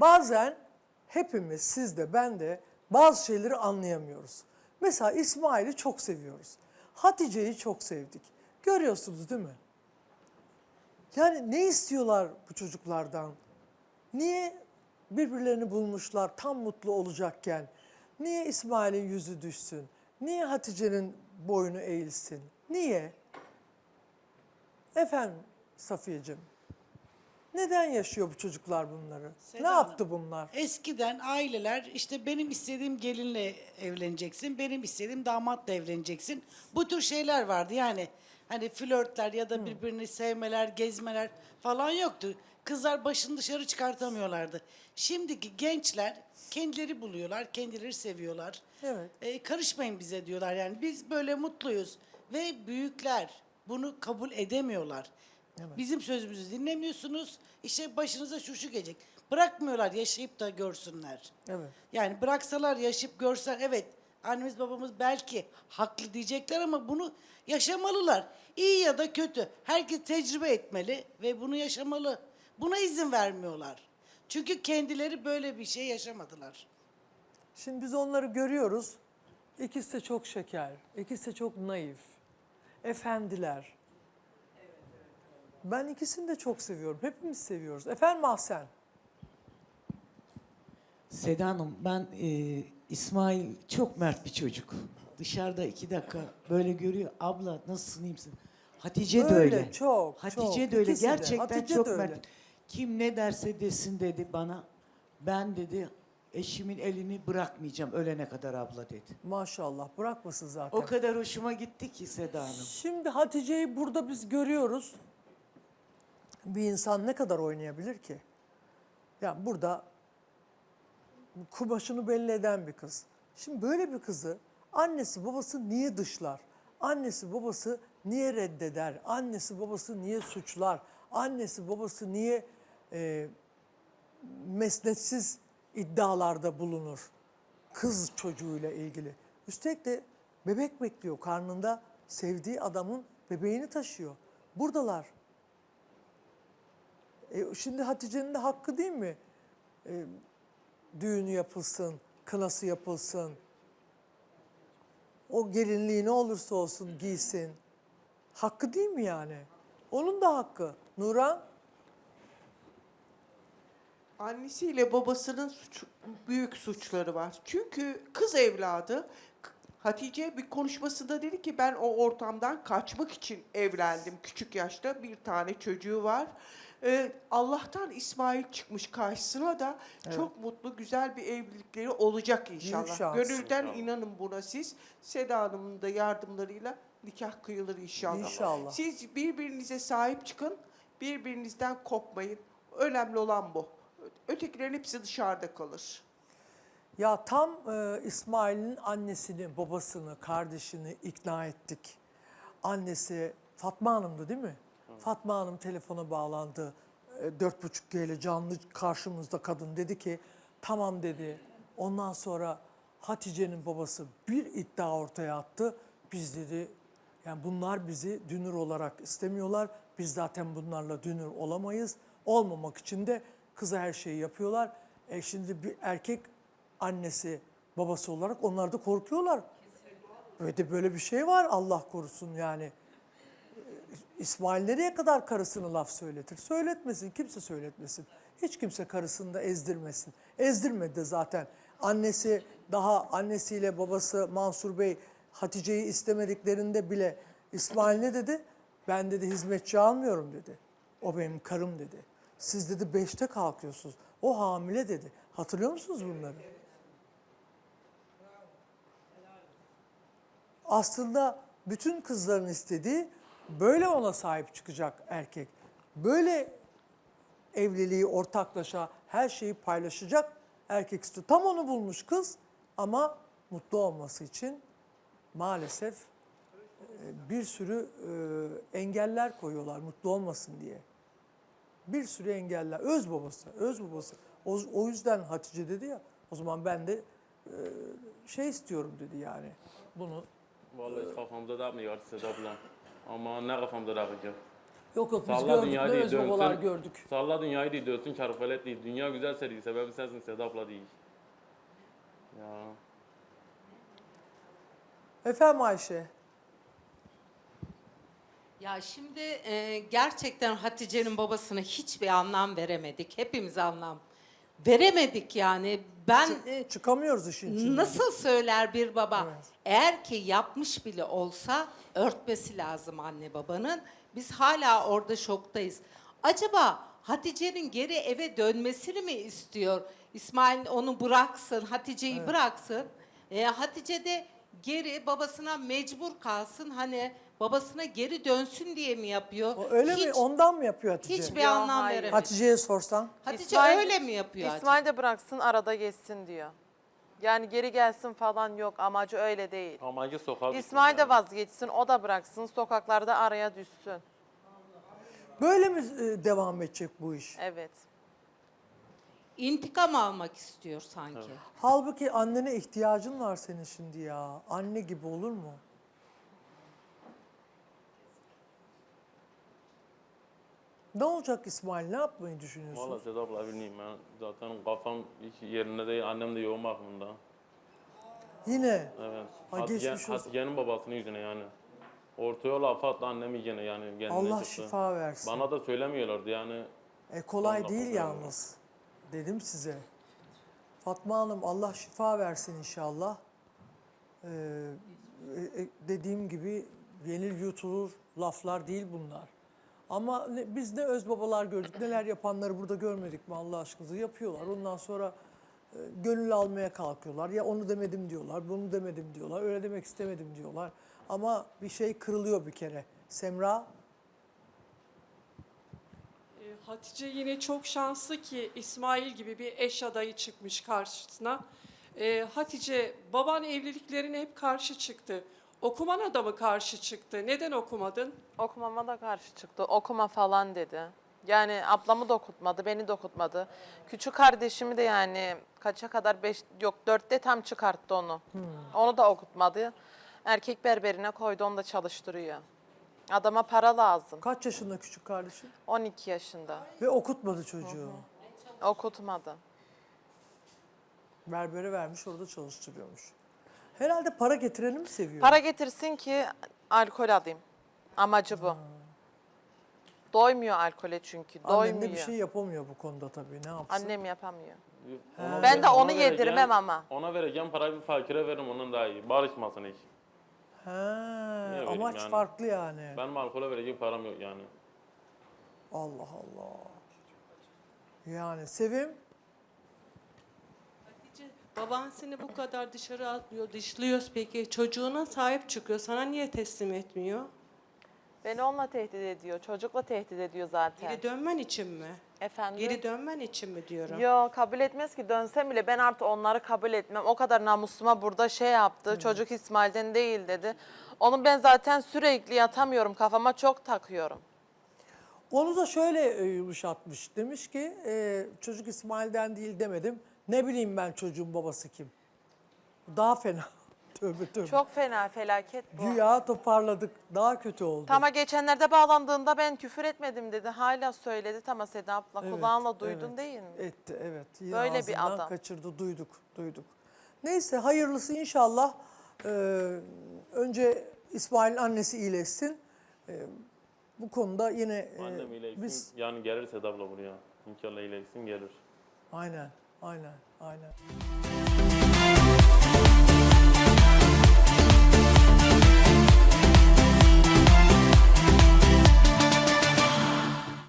Bazen hepimiz, siz de ben de bazı şeyleri anlayamıyoruz. Mesela İsmail'i çok seviyoruz. Hatice'yi çok sevdik. Görüyorsunuz değil mi? Yani ne istiyorlar bu çocuklardan? Niye birbirlerini bulmuşlar tam mutlu olacakken? Niye İsmail'in yüzü düşsün? Niye Hatice'nin boynu eğilsin? Niye? Efendim Safiyeciğim, neden yaşıyor bu çocuklar bunları? Seda ne Hanım, yaptı bunlar? Eskiden aileler işte benim istediğim gelinle evleneceksin, benim istediğim damatla evleneceksin. Bu tür şeyler vardı yani. Hani flörtler ya da birbirini sevmeler, gezmeler falan yoktu. Kızlar başını dışarı çıkartamıyorlardı. Şimdiki gençler kendileri buluyorlar, kendileri seviyorlar. Evet. E, karışmayın bize diyorlar yani. Biz böyle mutluyuz. Ve büyükler bunu kabul edemiyorlar. Bizim sözümüzü dinlemiyorsunuz. İşte başınıza şu şu gelecek. Bırakmıyorlar yaşayıp da görsünler. Evet. Yani bıraksalar yaşayıp görsen evet annemiz babamız belki haklı diyecekler ama bunu yaşamalılar. İyi ya da kötü. Herkes tecrübe etmeli ve bunu yaşamalı. Buna izin vermiyorlar. Çünkü kendileri böyle bir şey yaşamadılar. Şimdi biz onları görüyoruz. İkisi de çok şeker, ikisi de çok naif, efendiler. Ben ikisini de çok seviyorum. Hepimiz seviyoruz. Efendim Ahsen. Seda Hanım ben e, İsmail çok mert bir çocuk. Dışarıda iki dakika böyle görüyor. Abla nasılsın iyi misin? Hatice de Öyle, öyle. çok, Hatice çok. de öyle. İkisi de. Gerçekten Hatice çok de öyle. mert. Kim ne derse desin dedi bana. Ben dedi eşimin elini bırakmayacağım ölene kadar abla dedi. Maşallah bırakmasın zaten. O kadar hoşuma gitti ki Seda Hanım. Şimdi Hatice'yi burada biz görüyoruz. Bir insan ne kadar oynayabilir ki? Yani burada kumaşını belli eden bir kız. Şimdi böyle bir kızı annesi babası niye dışlar? Annesi babası niye reddeder? Annesi babası niye suçlar? Annesi babası niye e, mesnetsiz iddialarda bulunur? Kız çocuğuyla ilgili. Üstelik de bebek bekliyor karnında sevdiği adamın bebeğini taşıyor. Buradalar. E, şimdi Hatice'nin de hakkı değil mi? E, düğünü yapılsın, kınası yapılsın. O gelinliği ne olursa olsun giysin. Hakkı değil mi yani? Onun da hakkı. Nuran? Annesiyle babasının suç, büyük suçları var. Çünkü kız evladı Hatice bir konuşmasında dedi ki ben o ortamdan kaçmak için evlendim küçük yaşta bir tane çocuğu var. Ee, Allah'tan İsmail çıkmış karşısına da çok mutlu güzel bir evlilikleri olacak inşallah. şans. Gönülden inanın buna siz. Seda Hanım'ın da yardımlarıyla nikah kıyılır inşallah. İnşallah. Siz birbirinize sahip çıkın, birbirinizden kopmayın. Önemli olan bu. Ötekilerin hepsi dışarıda kalır. Ya tam e, İsmail'in annesini, babasını, kardeşini ikna ettik. Annesi Fatma Hanım'dı değil mi? Fatma Hanım telefona bağlandı. E, Dört buçuk ile canlı karşımızda kadın dedi ki tamam dedi. Ondan sonra Hatice'nin babası bir iddia ortaya attı. Biz dedi yani bunlar bizi dünür olarak istemiyorlar. Biz zaten bunlarla dünür olamayız. Olmamak için de kıza her şeyi yapıyorlar. E şimdi bir erkek annesi babası olarak onlar da korkuyorlar. De böyle bir şey var Allah korusun yani. İsmail nereye kadar karısını laf söyletir? Söyletmesin, kimse söyletmesin. Hiç kimse karısını da ezdirmesin. Ezdirmedi de zaten. Annesi daha annesiyle babası Mansur Bey Hatice'yi istemediklerinde bile İsmail ne dedi? Ben dedi hizmetçi almıyorum dedi. O benim karım dedi. Siz dedi beşte kalkıyorsunuz. O hamile dedi. Hatırlıyor musunuz bunları? aslında bütün kızların istediği böyle ona sahip çıkacak erkek. Böyle evliliği ortaklaşa her şeyi paylaşacak erkek istiyor. Tam onu bulmuş kız ama mutlu olması için maalesef e, bir sürü e, engeller koyuyorlar mutlu olmasın diye. Bir sürü engeller. Öz babası, öz babası. O, o yüzden Hatice dedi ya, o zaman ben de e, şey istiyorum dedi yani. Bunu Vallahi kafamda da yapmıyor Seda abla. Ama ne kafamda da yapacak. Yok yok biz Salla gördük dünya ne değil öz babalar dönsün. gördük. Salla dünyayı değil dönsün çarpıfelet değil. Dünya güzelse değil. Sebebi sensin Sedap'la değil. Ya. Efendim Ayşe. Ya şimdi e, gerçekten Hatice'nin babasına hiçbir anlam veremedik. Hepimiz anlam veremedik yani. Ben e, Çıkamıyoruz işin içinden. nasıl söyler bir baba? Eğer ki yapmış bile olsa örtmesi lazım anne babanın. Biz hala orada şoktayız. Acaba Hatice'nin geri eve dönmesini mi istiyor? İsmail onu bıraksın, Hatice'yi bıraksın. E, Hatice de geri babasına mecbur kalsın. Hani babasına geri dönsün diye mi yapıyor? O öyle mi? Hiç- Ondan mı yapıyor Hatice? Hiçbir Yo, anlam hayır. veremedim. Hatice'ye sorsan. Hatice İsmail- öyle mi yapıyor? İsmail de bıraksın arada geçsin diyor. Yani geri gelsin falan yok amacı öyle değil. Amacı sokağa İsmail de vazgeçsin o da bıraksın sokaklarda araya düşsün. Böyle mi e, devam edecek bu iş? Evet. İntikam almak istiyor sanki. Halbuki annene ihtiyacın var senin şimdi ya. Anne gibi olur mu? Ne olacak İsmail? Ne yapmayı düşünüyorsun? Valla Sedap'la bilmiyorum ben. Zaten kafam hiç yerinde değil. Annem de yoğun bakımda. Yine. Evet. Ha, Hatice, geçmiş olsun. Hatice'nin babasının yüzüne yani. Ortaya laf attı annem yine yani kendine Allah çıktı. şifa versin. Bana da söylemiyorlardı yani. E kolay Allah değil yalnız. Dedim size. Fatma Hanım Allah şifa versin inşallah. Ee, e, e, dediğim gibi yenil yutulur laflar değil bunlar. Ama ne- biz ne öz babalar gördük, neler yapanları burada görmedik mi Allah aşkınıza yapıyorlar. Ondan sonra e, gönül almaya kalkıyorlar. Ya onu demedim diyorlar, bunu demedim diyorlar, öyle demek istemedim diyorlar. Ama bir şey kırılıyor bir kere. Semra, E, Hatice yine çok şanslı ki İsmail gibi bir eş adayı çıkmış karşısına. E, Hatice baban evliliklerine hep karşı çıktı. Okumana da mı karşı çıktı? Neden okumadın? Okumama da karşı çıktı. Okuma falan dedi. Yani ablamı da okutmadı, beni de okutmadı. Küçük kardeşimi de yani kaça kadar beş, yok dörtte tam çıkarttı onu. Onu da okutmadı. Erkek berberine koydu, onu da çalıştırıyor. Adama para lazım. kaç yaşında küçük kardeşin? 12 yaşında. Ve okutmadı çocuğu. Okutmadı. Berbere vermiş orada çalıştırıyormuş. Herhalde para getireni mi seviyor? Para getirsin ki alkol alayım. Amacı bu. Doymuyor alkole çünkü. Doymuyor. de bir şey yapamıyor bu konuda tabii. Ne yapsın? Annem yapamıyor. Ona Ben de onu vereceğim- yedirmem ama. Ona vereceğim parayı bir fakire veririm onun daha iyi. Barışmasın hiç. He, vereyim amaç yani? farklı yani. Benim alkole verecek param yok yani. Allah Allah. Yani Sevim Baban seni bu kadar dışarı atmıyor, dışlıyoruz peki. Çocuğuna sahip çıkıyor. Sana niye teslim etmiyor? Beni onunla tehdit ediyor. Çocukla tehdit ediyor zaten. Geri dönmen için mi? Efendim? Geri dönmen için mi diyorum? Yo kabul etmez ki dönsem bile ben artık onları kabul etmem. O kadar namusuma burada şey yaptı. Çocuk İsmail'den değil dedi. Onu ben zaten sürekli yatamıyorum. Kafama çok takıyorum. onu da şöyle e, yumuşatmış. Demiş ki e, çocuk İsmail'den değil demedim. Ne bileyim ben çocuğun babası kim? Daha fena. tövbe tövbe. Çok fena felaket bu. Güya toparladık. Daha kötü oldu. Tama geçenlerde bağlandığında ben küfür etmedim dedi. Hala söyledi. Tama Seda abla Evet, kulağınla duydun evet. değil mi? Etti evet. Yine Böyle bir adam. kaçırdı duyduk duyduk. Neyse hayırlısı inşallah. Ee, önce İsmail'in annesi iyileşsin. Ee, bu konuda yine e, Annem iyileşsin. biz Yani gelir Sedap'la buraya. İnşallah iyileşsin gelir. aynen aynen aynen.